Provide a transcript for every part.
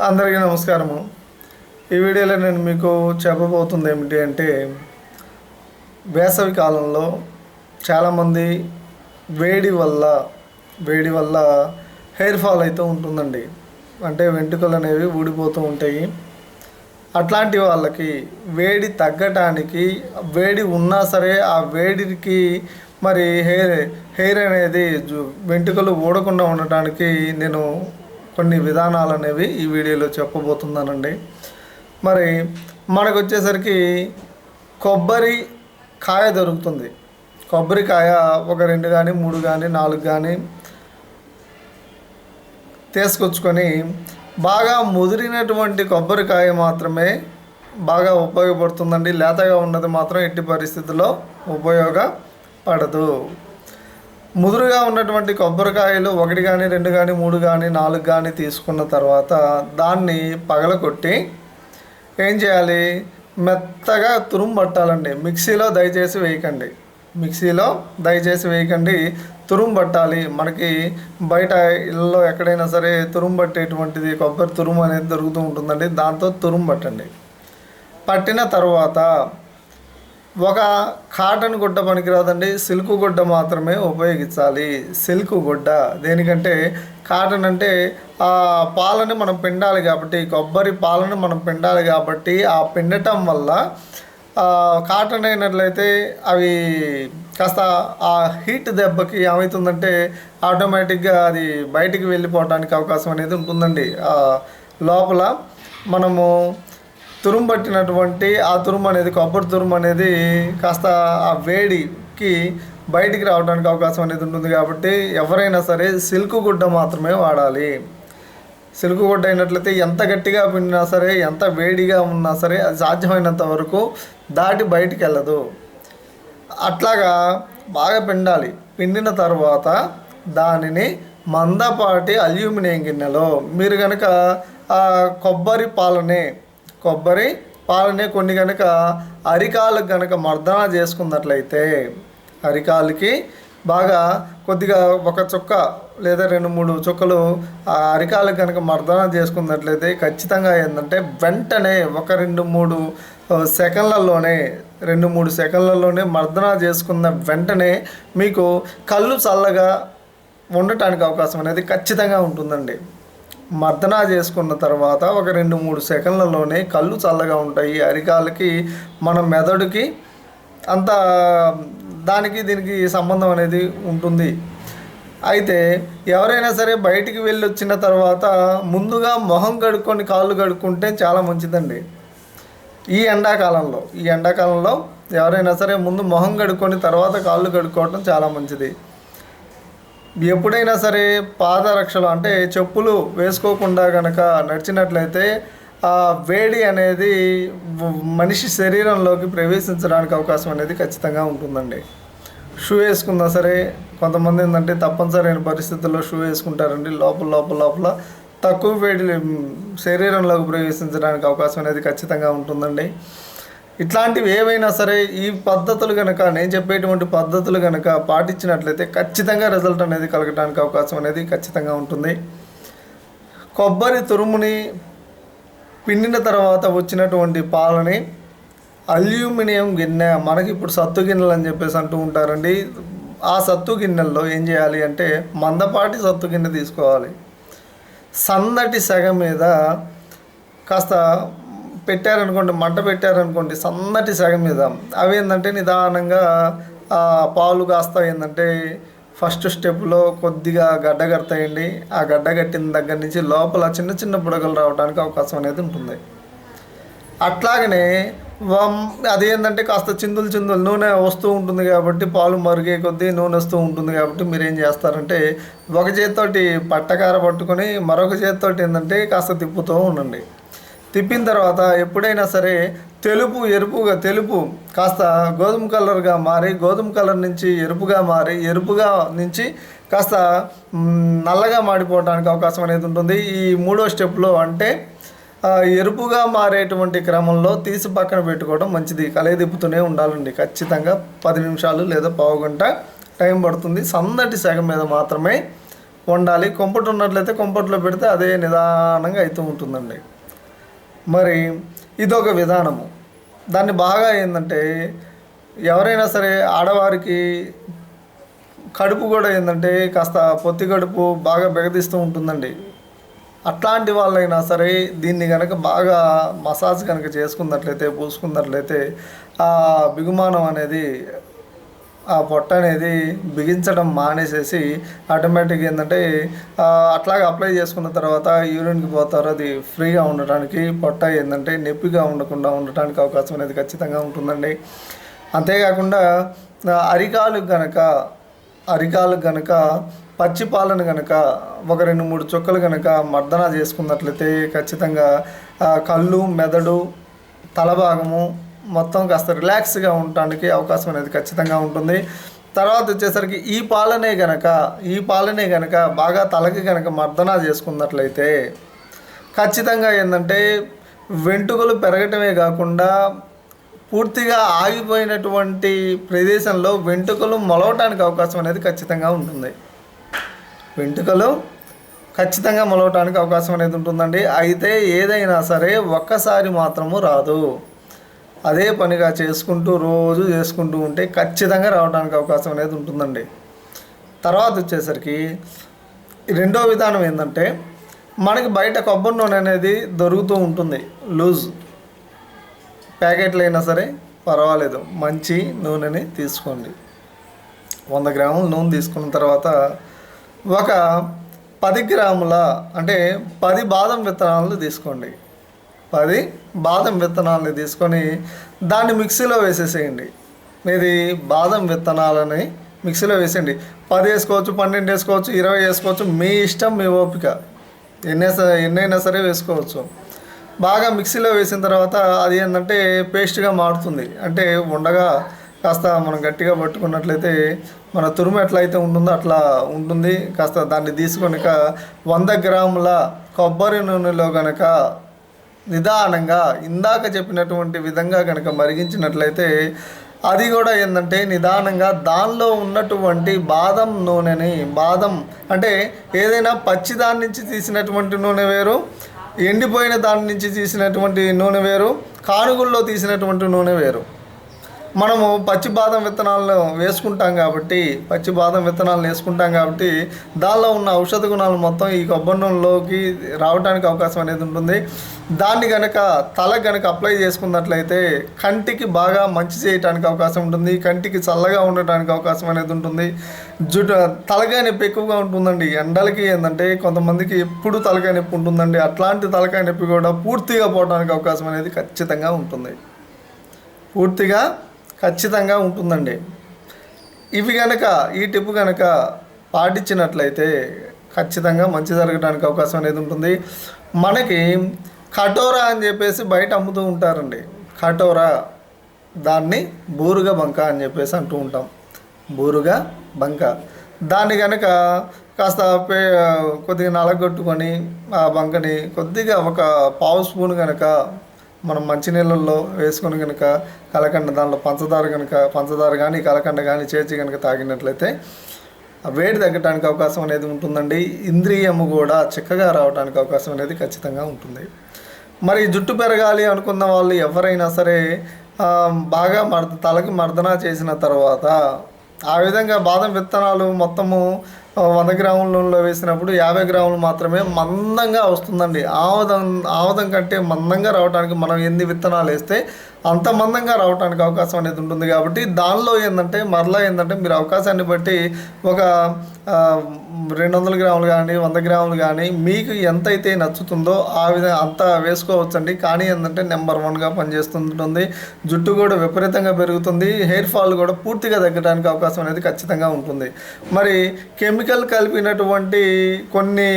అందరికీ నమస్కారము. ఈ వీడియోలో నేను మీకు చెప్పబోతుంది ఏమిటి అంటే వేసవి కాలంలో చాలామంది వేడి వల్ల వేడి వల్ల హెయిర్ ఫాల్ అయితే ఉంటుందండి. అంటే వెంట్రుకలు అనేవి ఊడిపోతూ ఉంటాయి. అట్లాంటి వాళ్ళకి వేడి తగ్గటానికి వేడి ఉన్నా సరే ఆ వేడికి మరి హెయిర్ హెయిర్ అనేది వెంట్రుకలు ఊడకుండా ఉండటానికి నేను కొన్ని విధానాలు అనేవి ఈ వీడియోలో చెప్పబోతున్నానండి. మరి మనకు వచ్చేసరికి కొబ్బరి కాయ దొరుకుతుంది. కొబ్బరికాయ ఒక రెండు కానీ మూడు కానీ నాలుగు కానీ తీసుకొచ్చుకొని బాగా ముదిరినటువంటి కొబ్బరికాయ మాత్రమే బాగా ఉపయోగపడుతుందండి. లేతగా ఉన్నది మాత్రం ఎట్టి పరిస్థితుల్లో ఉపయోగపడదు. ముదురుగా ఉన్నటువంటి కొబ్బరికాయలు ఒకటి కానీ రెండు కానీ మూడు కానీ నాలుగు కానీ తీసుకున్న తర్వాత దాన్ని పగలగొట్టి ఏం చేయాలి? మెత్తగా తురుము పట్టాలండి మిక్సీలో దయచేసి వేయకండి. మిక్సీలో దయచేసి వేయకండి. తురుము పట్టాలి మనకి బయట ఇళ్ళలో ఎక్కడైనా సరే తురుము పట్టేటువంటిది కొబ్బరి తురుము అనేది దొరుకుతూ ఉంటుందండి. దాంతో తురుము పట్టండి పట్టిన తర్వాత ఒక కాటన్ గుడ్డ పనికిరాదండి. సిల్క్ గుడ్డ మాత్రమే ఉపయోగించాలి. సిల్క్ గుడ్డ. దేనికంటే కాటన్ అంటే ఆ పాలని మనం పిండాలి కాబట్టి కొబ్బరి పాలను మనం పిండాలి కాబట్టి ఆ పిండటం వల్ల కాటన్ అయినట్లయితే అవి కాస్త ఆ హీట్ దెబ్బకి ఏమవుతుందంటే ఆటోమేటిక్గా అది బయటికి వెళ్ళిపోవడానికి అవకాశం అనేది ఉంటుందండి. లోపల మనము తురుము పట్టినటువంటి ఆ తురుము అనేది కొబ్బరి తురుము అనేది కాస్త ఆ వేడికి బయటికి రావడానికి అవకాశం అనేది ఉంటుంది కాబట్టి ఎవరైనా సరే సిల్క్ గుడ్డ మాత్రమే వాడాలి. సిల్క్ గుడ్డ అయినట్లయితే ఎంత గట్టిగా పిండినా సరే ఎంత వేడిగా ఉన్నా సరే అది సాధ్యమైనంత వరకు దాటి బయటికి వెళ్ళదు. అట్లాగా బాగా పిండాలి. పిండిన తర్వాత దానిని మందపాటి అల్యూమినియం గిన్నెలో మీరు కనుక ఆ కొబ్బరి పాలనే కొబ్బరి పాలనే కొన్ని కనుక అరికాలకు కనుక మర్దన చేసుకున్నట్లయితే అరికాలకి బాగా కొద్దిగా ఒక చుక్క లేదా రెండు మూడు చుక్కలు ఆ అరికాలకు కనుక మర్దన చేసుకున్నట్లయితే ఖచ్చితంగా ఏంటంటే వెంటనే ఒక రెండు మూడు సెకండ్లలోనే రెండు మూడు సెకండ్లలోనే మర్దన చేసుకున్న వెంటనే మీకు కళ్ళు చల్లగా ఉండటానికి అవకాశం అనేది ఖచ్చితంగా ఉంటుందండి. మర్దన చేసుకున్న తర్వాత ఒక రెండు మూడు సెకండ్లలోనే కళ్ళు చల్లగా ఉంటాయి. అరికాలకి మన మెదడుకి అంత దానికి దీనికి సంబంధం అనేది ఉంటుంది. అయితే ఎవరైనా సరే బయటికి వెళ్ళి వచ్చిన తర్వాత ముందుగా మొహం కడుక్కొని కాళ్ళు కడుక్కుంటే చాలా మంచిదండి. ఈ ఎండాకాలంలో ఈ ఎండాకాలంలో ఎవరైనా సరే ముందు మొహం కడుక్కొని తర్వాత కాళ్ళు కడుక్కోవటం చాలా మంచిది. ఎప్పుడైనా సరే పాదరక్షలు అంటే చెప్పులు వేసుకోకుండా కనుక నడిచినట్లయితే ఆ వేడి అనేది మనిషి శరీరంలోకి ప్రవేశించడానికి అవకాశం అనేది ఖచ్చితంగా ఉంటుందండి. షూ వేసుకున్నా సరే కొంతమంది ఏంటంటే తప్పనిసరైన పరిస్థితుల్లో షూ వేసుకుంటారండి. లోపల లోపల లోపల తక్కువ వేడి శరీరంలోకి ప్రవేశించడానికి అవకాశం అనేది ఖచ్చితంగా ఉంటుందండి. ఇట్లాంటివి ఏవైనా సరే ఈ పద్ధతులు కనుక నేను చెప్పేటువంటి పద్ధతులు కనుక పాటించినట్లయితే ఖచ్చితంగా రిజల్ట్ అనేది కలగడానికి అవకాశం అనేది ఖచ్చితంగా ఉంటుంది. కొబ్బరి తురుముని పిండిన తర్వాత వచ్చినటువంటి పాలని అల్యూమినియం గిన్నె మనకి ఇప్పుడు సత్తు గిన్నెలు అని చెప్పేసి అంటూ ఉంటారండి. ఆ సత్తు గిన్నెల్లో ఏం చేయాలి అంటే మందపాటి సత్తు గిన్నె తీసుకోవాలి. సన్నటి సగం మీద కాస్త పెట్టారనుకోండి మంట పెట్టారనుకోండి సన్నటి సగం మీద. అవి ఏంటంటే నిదానంగా పాలు కాస్త ఏంటంటే ఫస్ట్ స్టెప్లో కొద్దిగా గడ్డ కడతాయండి. ఆ గడ్డ కట్టిన దగ్గర నుంచి లోపల చిన్న చిన్న బుడగలు రావడానికి అవకాశం అనేది ఉంటుంది. అట్లాగనే అదేంటంటే కాస్త చిందులు చిందులు నూనె వస్తూ ఉంటుంది కాబట్టి పాలు మరిగే కొద్దీ నూనె వస్తూ ఉంటుంది కాబట్టి మీరు ఏం చేస్తారంటే ఒక చేతితోటి పట్టకార పట్టుకొని మరొక చేతితోటి ఏంటంటే కాస్త తిప్పుతూ ఉండండి. తిప్పిన తర్వాత ఎప్పుడైనా సరే తెలుపు ఎరుపుగా తెలుపు కాస్త గోధుమ కలర్గా మారి గోధుమ కలర్ నుంచి ఎరుపుగా మారి ఎరుపుగా నుంచి కాస్త నల్లగా మాడిపోవడానికి అవకాశం అనేది ఉంటుంది. ఈ మూడో స్టెప్లో అంటే ఎరుపుగా మారేటువంటి క్రమంలో తీసి పక్కన పెట్టుకోవడం మంచిది. కలయదిప్పుతూనే ఉండాలండి. ఖచ్చితంగా పది నిమిషాలు లేదా పావు గంట టైం పడుతుంది. సన్నటి సగ మీద మాత్రమే ఉండాలి కొంపటి ఉన్నట్లయితే కొంపట్లో పెడితే అదే నిదానంగా అవుతూ ఉంటుందండి. మరి ఇదొక విధానము. దాన్ని బాగా ఏంటంటే ఎవరైనా సరే ఆడవారికి కడుపు కూడా ఏంటంటే కాస్త పొత్తి కడుపు బాగా బెగదిస్తూ ఉంటుందండి. అట్లాంటి వాళ్ళైనా సరే దీన్ని కనుక బాగా మసాజ్ కనుక చేసుకున్నట్లయితే పూసుకున్నట్లయితే ఆ బిగుమానం అనేది ఆ పొట్ట అనేది బిగించడం మానేసేసి ఆటోమేటిక్గా ఏంటంటే అట్లాగే అప్లై చేసుకున్న తర్వాత యూరిన్కి పోతారు. అది ఫ్రీగా ఉండటానికి పొట్ట ఏంటంటే నొప్పిగా ఉండకుండా ఉండటానికి అవకాశం అనేది ఖచ్చితంగా ఉంటుందండి. అంతేకాకుండా అరికాలు గనక అరికాలు గనక పచ్చి పాలను గనక ఒక రెండు మూడు చుక్కలు గనక మర్దన చేసుకున్నట్లయితే ఖచ్చితంగా కళ్ళు మెదడు తల భాగము మొత్తం కాస్త రిలాక్స్గా ఉండటానికి అవకాశం అనేది ఖచ్చితంగా ఉంటుంది. తర్వాత వచ్చేసరికి ఈ పాలనే గనక ఈ పాలనే గనక బాగా తలకి గనక మర్దన చేసుకున్నట్లయితే ఖచ్చితంగా ఏంటంటే వెంట్రుకలు పెరగటమే కాకుండా పూర్తిగా ఆగిపోయినటువంటి ప్రదేశంలో వెంట్రుకలు మొలవటానికి అవకాశం అనేది ఖచ్చితంగా ఉంటుంది. వెంట్రుకలు ఖచ్చితంగా మొలవటానికి అవకాశం అనేది ఉంటుందండి. అయితే ఏదైనా సరే ఒక్కసారి మాత్రము రాదు. అదే పనిగా చేసుకుంటూ రోజు చేసుకుంటూ ఉంటే ఖచ్చితంగా రావడానికి అవకాశం అనేది ఉంటుందండి. తర్వాత వచ్చేసరికి రెండో విధానం ఏంటంటే మనకి బయట కొబ్బరి నూనె అనేది దొరుకుతూ ఉంటుంది. లూజ్. ప్యాకెట్లు అయినా సరే పర్వాలేదు. మంచి నూనెని తీసుకోండి. వంద గ్రాముల నూనె తీసుకున్న తర్వాత ఒక పది గ్రాముల అంటే పది బాదం విత్తనాలు తీసుకోండి. పది బాదం విత్తనాలని తీసుకొని దాన్ని మిక్సీలో వేసేసేయండి. మీది బాదం విత్తనాలని మిక్సీలో వేసేయండి. పది వేసుకోవచ్చు పన్నెండు వేసుకోవచ్చు ఇరవై వేసుకోవచ్చు మీ ఇష్టం మీ ఓపిక. ఎన్ని ఎన్నైనా సరే వేసుకోవచ్చు. బాగా మిక్సీలో వేసిన తర్వాత అది ఏంటంటే పేస్ట్గా మారుతుంది. అంటే ఉండగా కాస్త మనం గట్టిగా పట్టుకున్నట్లయితే మన తురుము ఎట్లయితే ఉంటుందో అట్లా ఉంటుంది. కాస్త దాన్ని తీసుకొని వంద గ్రాముల కొబ్బరి నూనెలో కనుక నిదానంగా ఇందాక చెప్పినటువంటి విధంగా కనుక మరిగించినట్లయితే అది కూడా ఏంటంటే నిదానంగా దానిలో ఉన్నటువంటి బాదం నూనెని బాదం అంటే ఏదైనా పచ్చి దాని నుంచి తీసినటువంటి నూనె వేరు ఎండిపోయిన దాని నుంచి తీసినటువంటి నూనె వేరు కానుగుల్లో తీసినటువంటి నూనె వేరు. మనము పచ్చి బాదం విత్తనాలను వేసుకుంటాం కాబట్టి పచ్చి బాదం విత్తనాలను వేసుకుంటాం కాబట్టి దానిలో ఉన్న ఔషధ గుణాలు మొత్తం ఈ కొబ్బరి నూనెలోకి రావడానికి అవకాశం అనేది ఉంటుంది. దాన్ని కనుక తల కనుక అప్లై చేసుకున్నట్లయితే కంటికి బాగా మంచి చేయడానికి అవకాశం ఉంటుంది. కంటికి చల్లగా ఉండటానికి అవకాశం అనేది ఉంటుంది. జుట్టు తలకాయ నొప్పి ఎక్కువగా ఉంటుందండి. ఎండలకి ఏంటంటే కొంతమందికి ఎప్పుడు తలకాయ నొప్పి ఉంటుందండి. అట్లాంటి తలకాయ నొప్పి కూడా పూర్తిగా పోవడానికి అవకాశం అనేది ఖచ్చితంగా ఉంటుంది. పూర్తిగా ఖచ్చితంగా ఉంటుందండి. ఇవి కనుక ఈ టిప్ కనుక పాటించినట్లయితే ఖచ్చితంగా మంచి జరగడానికి అవకాశం అనేది ఉంటుంది. మనకి కటోరా అని చెప్పేసి బయట అమ్ముతూ ఉంటారండి. కటోరా దాన్ని బూరుగ బంక అని చెప్పేసి అంటూ ఉంటాం. బూరుగ బంక. దాన్ని కనుక కాస్త పే కొద్దిగా నలగొట్టుకొని ఆ బంకని కొద్దిగా ఒక పావు స్పూన్ కనుక మనం మంచినీళ్ళల్లో వేసుకొని కనుక కలకండ దానిలో పంచదార కనుక పంచదార కానీ కలకండ కానీ చేర్చి కనుక తాగినట్లయితే వేడి తగ్గడానికి అవకాశం అనేది ఉంటుందండి. ఇంద్రియము కూడా చిక్కగా రావడానికి అవకాశం అనేది ఖచ్చితంగా ఉంటుంది. మరి జుట్టు పెరగాలి అనుకున్న వాళ్ళు ఎవరైనా సరే బాగా మర్ద తలకి మర్దన చేసిన తర్వాత ఆ విధంగా బాదం విత్తనాలు మొత్తము వంద గ్రాముల నూనెలో వేసినప్పుడు యాభై గ్రాములు మాత్రమే మందంగా వస్తుందండి. ఆవదం ఆవదం కంటే మందంగా రావడానికి మనం ఎన్ని విత్తనాలు వేస్తే అంత మందంగా రావడానికి అవకాశం అనేది ఉంటుంది కాబట్టి దానిలో ఏంటంటే మరలా ఏంటంటే మీరు అవకాశాన్ని బట్టి ఒక రెండు వందల గ్రాములు కానీ వంద గ్రాములు కానీ మీకు ఎంతైతే నచ్చుతుందో ఆ విధంగా అంత వేసుకోవచ్చండి. కానీ ఏంటంటే నెంబర్ వన్గా పనిచేస్తుంటుంది. జుట్టు కూడా విపరీతంగా పెరుగుతుంది. హెయిర్ ఫాల్ కూడా పూర్తిగా తగ్గడానికి అవకాశం అనేది ఖచ్చితంగా ఉంటుంది. మరి కెమికల్ కలిపినటువంటి కొన్ని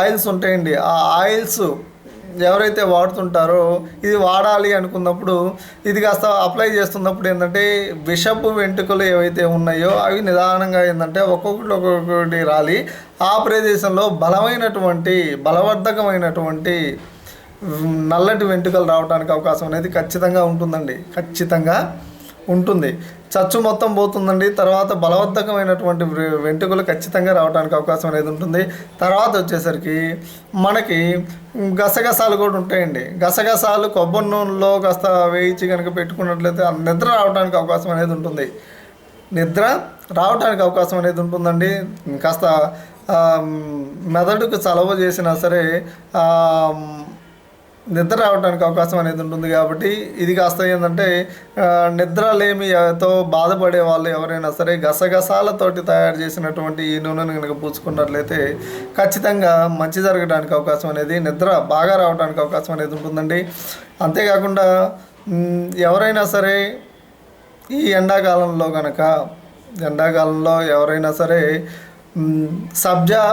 ఆయిల్స్ ఉంటాయండి. ఆ ఆయిల్స్ ఎవరైతే వాడుతుంటారో ఇది వాడాలి అనుకున్నప్పుడు ఇది కాస్త అప్లై చేస్తున్నప్పుడు ఏంటంటే విషపు వెంట్రుకలు ఏవైతే ఉన్నాయో అవి నిదానంగా ఏంటంటే ఒక్కొక్కటి ఒక్కొక్కటి రాలి. ఆ ప్రదేశంలో బలమైనటువంటి బలవర్ధకమైనటువంటి నల్లటి వెంట్రుకలు రావడానికి అవకాశం అనేది ఖచ్చితంగా ఉంటుందండి. ఖచ్చితంగా ఉంటుంది. చచ్చు మొత్తం పోతుందండి. తర్వాత బలవర్ధకమైనటువంటి వెంట్రుకలు ఖచ్చితంగా రావడానికి అవకాశం అనేది ఉంటుంది. తర్వాత వచ్చేసరికి మనకి గసగసాలు కూడా ఉంటాయండి. గసగసాలు కొబ్బరి నూనెలో కాస్త వేయించి కనుక పెట్టుకున్నట్లయితే నిద్ర రావడానికి అవకాశం అనేది ఉంటుంది. నిద్ర రావడానికి అవకాశం అనేది ఉంటుందండి. కాస్త మెదడుకు చలవ చేసినా సరే నిద్ర రావడానికి అవకాశం అనేది ఉంటుంది కాబట్టి ఇది కాస్త ఏంటంటే నిద్ర నిద్రలేమితో బాధపడే వాళ్ళు ఎవరైనా సరే గసగసాలతోటి తయారు చేసినటువంటి ఈ నూనెను కనుక పూసుకున్నట్లయితే ఖచ్చితంగా మంచి జరగడానికి అవకాశం అనేది నిద్ర బాగా రావడానికి అవకాశం అనేది ఉంటుందండి. అంతేకాకుండా ఎవరైనా సరే ఈ ఎండాకాలంలో కనుక ఎండాకాలంలో ఎవరైనా సరే సబ్జా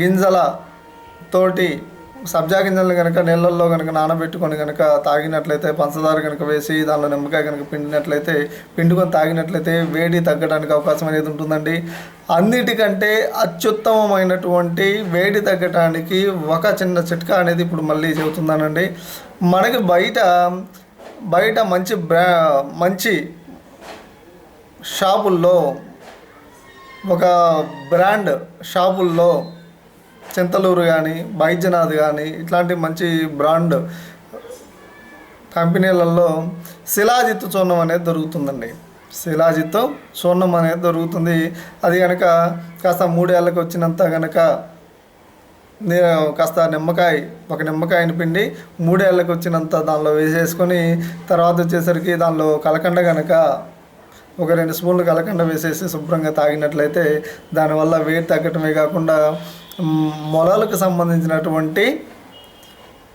గింజల తోటి సబ్జా గింజలను కనుక నీళ్ళల్లో కనుక నానబెట్టుకొని కనుక తాగినట్లయితే పంచదార కనుక వేసి దానిలో నిమ్మకాయ కనుక పిండినట్లయితే పిండుకొని తాగినట్లయితే వేడి తగ్గడానికి అవకాశం అనేది ఉంటుందండి. అన్నిటికంటే అత్యుత్తమమైనటువంటి వేడి తగ్గడానికి ఒక చిన్న చిట్కా అనేది ఇప్పుడు మళ్ళీ చెబుతున్నానండి. మనకి బయట బయట మంచి బ్రా మంచి షాపుల్లో ఒక బ్రాండ్ షాపుల్లో చింతలూరు కానీ బైద్యనాథ్ కానీ ఇట్లాంటి మంచి బ్రాండ్ కంపెనీలలో శిలాజిత్ చూర్ణం అనేది దొరుకుతుందండి. శిలాజిత్ చూర్ణం అనేది దొరుకుతుంది. అది కనుక కాస్త మూడేళ్ళకి వచ్చినంత కనుక కాస్త నిమ్మకాయ ఒక నిమ్మకాయని పిండి మూడేళ్ళకి వచ్చినంత దానిలో వేసేసుకొని తర్వాత వచ్చేసరికి దానిలో కలకండ కనుక ఒక రెండు స్పూన్లు కలకండ వేసేసి శుభ్రంగా తాగినట్లయితే దానివల్ల వేడి తగ్గటమే కాకుండా మొలలకు సంబంధించినటువంటి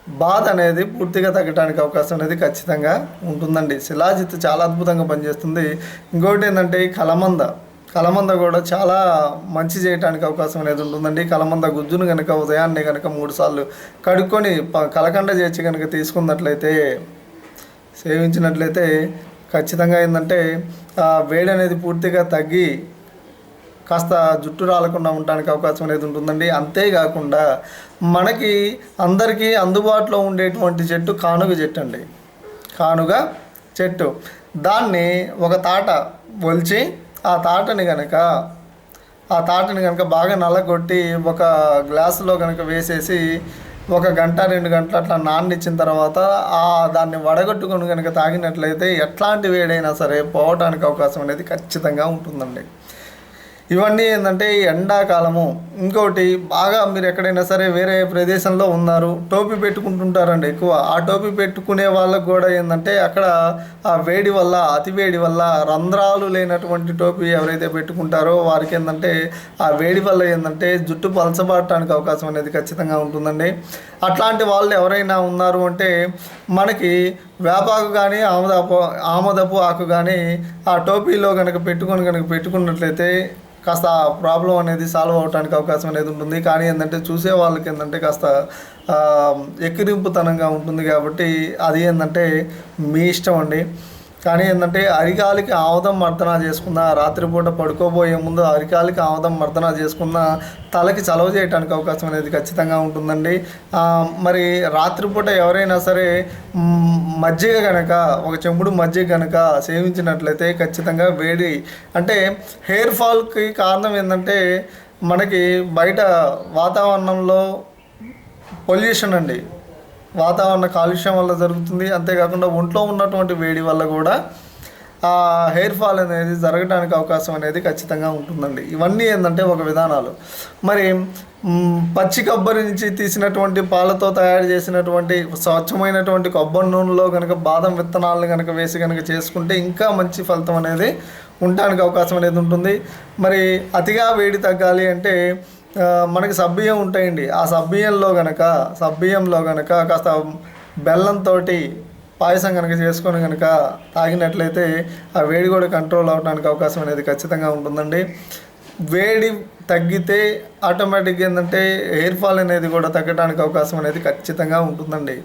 బాధ అనేది పూర్తిగా తగ్గడానికి అవకాశం అనేది ఖచ్చితంగా ఉంటుందండి. శిలాజిత్ చాలా అద్భుతంగా పనిచేస్తుంది. ఇంకోటి ఏంటంటే కలమంద. కలమంద కూడా చాలా మంచి చేయడానికి అవకాశం అనేది ఉంటుందండి. కలమంద గుజ్జును కనుక ఉదయాన్నే కనుక మూడుసార్లు కడుక్కొని ప- కలకండ చేసి కనుక తీసుకున్నట్లయితే సేవించినట్లయితే ఖచ్చితంగా ఏంటంటే వేడి అనేది పూర్తిగా తగ్గి కాస్త జుట్టు రాలకుండా ఉండడానికి అవకాశం అనేది ఉంటుందండి. అంతేకాకుండా మనకి అందరికీ అందుబాటులో ఉండేటువంటి చెట్టు కానుగ చెట్టు అండి. కానుగ చెట్టు దాన్ని ఒక తాట ఒలిచి ఆ తాటని కనుక ఆ తాటని కనుక బాగా నల్లగొట్టి ఒక గ్లాసులో కనుక వేసేసి ఒక గంట రెండు గంటలు అట్లా నాన్నిచ్చిన తర్వాత ఆ దాన్ని వడగొట్టుకొని కనుక తాగినట్లయితే ఎట్లాంటి వేడైనా సరే పోవడానికి అవకాశం అనేది ఖచ్చితంగా ఉంటుందండి. ఇవన్నీ ఏంటంటే ఈ ఎండాకాలము. ఇంకోటి బాగా మీరు ఎక్కడైనా సరే వేరే ప్రదేశంలో ఉన్నారు టోపీ పెట్టుకుంటుంటారండి ఎక్కువ. ఆ టోపీ పెట్టుకునే వాళ్ళకు కూడా ఏంటంటే అక్కడ ఆ వేడి వల్ల అతి వేడి వల్ల రంధ్రాలు లేనటువంటి టోపీ ఎవరైతే పెట్టుకుంటారో వారికి ఏంటంటే ఆ వేడి వల్ల ఏంటంటే జుట్టు పలచబడటానికి అవకాశం అనేది ఖచ్చితంగా ఉంటుందండి. అట్లాంటి వాళ్ళు ఎవరైనా ఉన్నారు అంటే మనకి వేపాకు కానీ ఆమదపు ఆమదపు ఆకు కానీ ఆ టోపీలో కనుక పెట్టుకొని కనుక పెట్టుకున్నట్లయితే కాస్త ఆ ప్రాబ్లం అనేది సాల్వ్ అవడానికి అవకాశం అనేది ఉంటుంది. కానీ ఏంటంటే చూసే వాళ్ళకి ఏంటంటే కాస్త ఎక్కిరింపుతనంగా ఉంటుంది కాబట్టి అది ఏంటంటే మీ ఇష్టం అండి. కానీ ఏంటంటే అరికాలికి ఆవదం మర్దన చేసుకున్న రాత్రిపూట పడుకోబోయే ముందు అరికాలికి ఆవదం మర్దన చేసుకున్న తలకి చలవ చేయడానికి అవకాశం అనేది ఖచ్చితంగా ఉంటుందండి. మరి రాత్రిపూట ఎవరైనా సరే మజ్జిగ కనుక ఒక చెంబుడు మజ్జిగ కనుక సేవించినట్లయితే ఖచ్చితంగా వేడి అంటే హెయిర్ ఫాల్కి కారణం ఏంటంటే మనకి బయట వాతావరణంలో పొల్యూషన్ అండి. వాతావరణ కాలుష్యం వల్ల జరుగుతుంది. అంతేకాకుండా ఒంట్లో ఉన్నటువంటి వేడి వల్ల కూడా ఆ హెయిర్ ఫాల్ అనేది జరగడానికి అవకాశం అనేది ఖచ్చితంగా ఉంటుందండి. ఇవన్నీ ఏంటంటే ఒక విధానాలు. మరి పచ్చి కొబ్బరి నుంచి తీసినటువంటి పాలతో తయారు చేసినటువంటి స్వచ్ఛమైనటువంటి కొబ్బరి నూనెలో కనుక బాదం విత్తనాలను కనుక వేసి కనుక చేసుకుంటే ఇంకా మంచి ఫలితం అనేది ఉండడానికి అవకాశం అనేది ఉంటుంది. మరి అతిగా వేడి తగ్గాలి అంటే మనకి సబ్బియ్యం ఉంటాయండి. ఆ సబ్బియ్యంలో గనక సబ్బియ్యంలో గనక కాస్త బెల్లంతో పాయసం కనుక చేసుకొని కనుక తాగినట్లయితే ఆ వేడి కూడా కంట్రోల్ అవడానికి అవకాశం అనేది ఖచ్చితంగా ఉంటుందండి. వేడి తగ్గితే ఆటోమేటిక్గా ఏంటంటే హెయిర్ ఫాల్ అనేది కూడా తగ్గడానికి అవకాశం అనేది ఖచ్చితంగా ఉంటుందండి.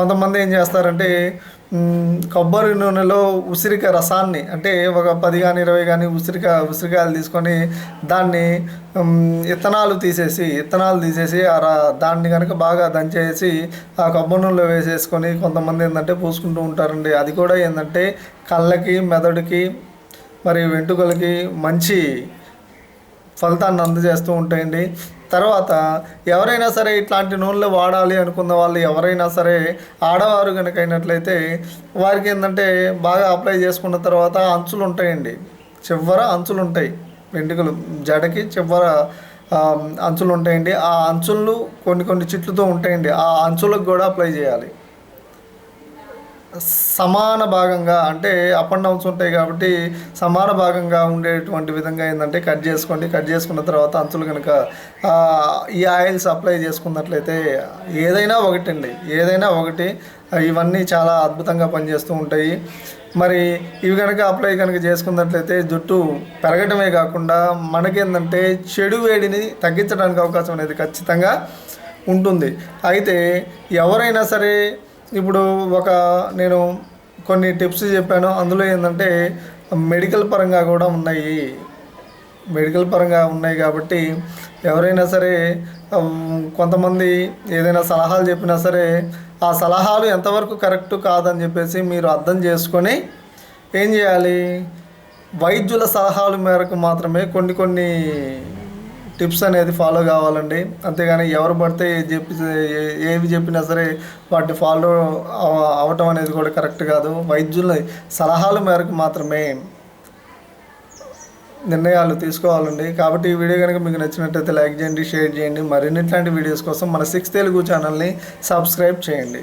కొంతమంది ఏం చేస్తారంటే కొబ్బరి నూనెలో ఉసిరిక రసాన్ని అంటే ఒక పది కానీ ఇరవై కానీ ఉసిరిక ఉసిరికాయలు తీసుకొని దాన్ని ఇత్తనాలు తీసేసి ఇత్తనాలు తీసేసి ఆ రా- దాన్ని కనుక బాగా దంచేసి ఆ కొబ్బరి నూనెలో వేసేసుకొని కొంతమంది ఏంటంటే పూసుకుంటూ ఉంటారండి. అది కూడా ఏంటంటే కళ్ళకి మెదడుకి మరి వెంట్రుకలకి మంచి ఫలితాన్ని అందజేస్తూ ఉంటాయండి. తర్వాత ఎవరైనా సరే ఇట్లాంటి నూనెలు వాడాలి అనుకున్న వాళ్ళు ఎవరైనా సరే ఆడవారు కనుక అయినట్లయితే వారికి ఏంటంటే బాగా అప్లై చేసుకున్న తర్వాత అంచులు ఉంటాయండి చివర అంచులు ఉంటాయి వెంట్రుకలు జడకి చివర అంచులు ఉంటాయండి ఆ అంచులు కొన్ని కొన్ని చిట్లుతో ఉంటాయండి. ఆ అంచులకు కూడా అప్లై చేయాలి. సమాన భాగంగా అంటే అప్ అండ్ డౌన్స్ ఉంటాయి కాబట్టి సమాన భాగంగా ఉండేటువంటి విధంగా ఏంటంటే కట్ చేసుకోండి. కట్ చేసుకున్న తర్వాత అంచులు కనుక ఈ ఆయిల్స్ అప్లై చేసుకున్నట్లయితే ఏదైనా ఒకటండి. ఏదైనా ఒకటి ఇవన్నీ చాలా అద్భుతంగా పనిచేస్తూ ఉంటాయి. మరి ఇవి కనుక అప్లై కనుక చేసుకున్నట్లయితే జుట్టు పెరగడమే కాకుండా మనకేంటంటే చెడు వేడిని తగ్గించడానికి అవకాశం అనేది ఖచ్చితంగా ఉంటుంది. అయితే ఎవరైనా సరే ఇప్పుడు ఒక నేను కొన్ని టిప్స్ చెప్పాను. అందులో ఏంటంటే మెడికల్ పరంగా కూడా ఉన్నాయి. మెడికల్ పరంగా ఉన్నాయి కాబట్టి ఎవరైనా సరే కొంతమంది ఏదైనా సలహాలు చెప్పినా సరే ఆ సలహాలు ఎంతవరకు కరెక్ట్ కాదని చెప్పేసి మీరు అర్థం చేసుకొని ఏం చేయాలి? వైద్యుల సలహాల మేరకు మాత్రమే కొన్ని కొన్ని టిప్స్ అనేది ఫాలో కావాలండి. అంతేగాని ఎవరు పడితే చెప్పి ఏ- ఏవి చెప్పినా సరే వాటిని ఫాలో అవటం అనేది కూడా కరెక్ట్ కాదు. వైద్యుల సలహాల మేరకు మాత్రమే నిర్ణయాలు తీసుకోవాలండి. కాబట్టి ఈ వీడియో కనుక మీకు నచ్చినట్టయితే లైక్ చేయండి షేర్ చేయండి. మరిన్ని ఇట్లాంటి వీడియోస్ కోసం మన సిక్స్ తెలుగు ఛానల్ని సబ్స్క్రైబ్ చేయండి.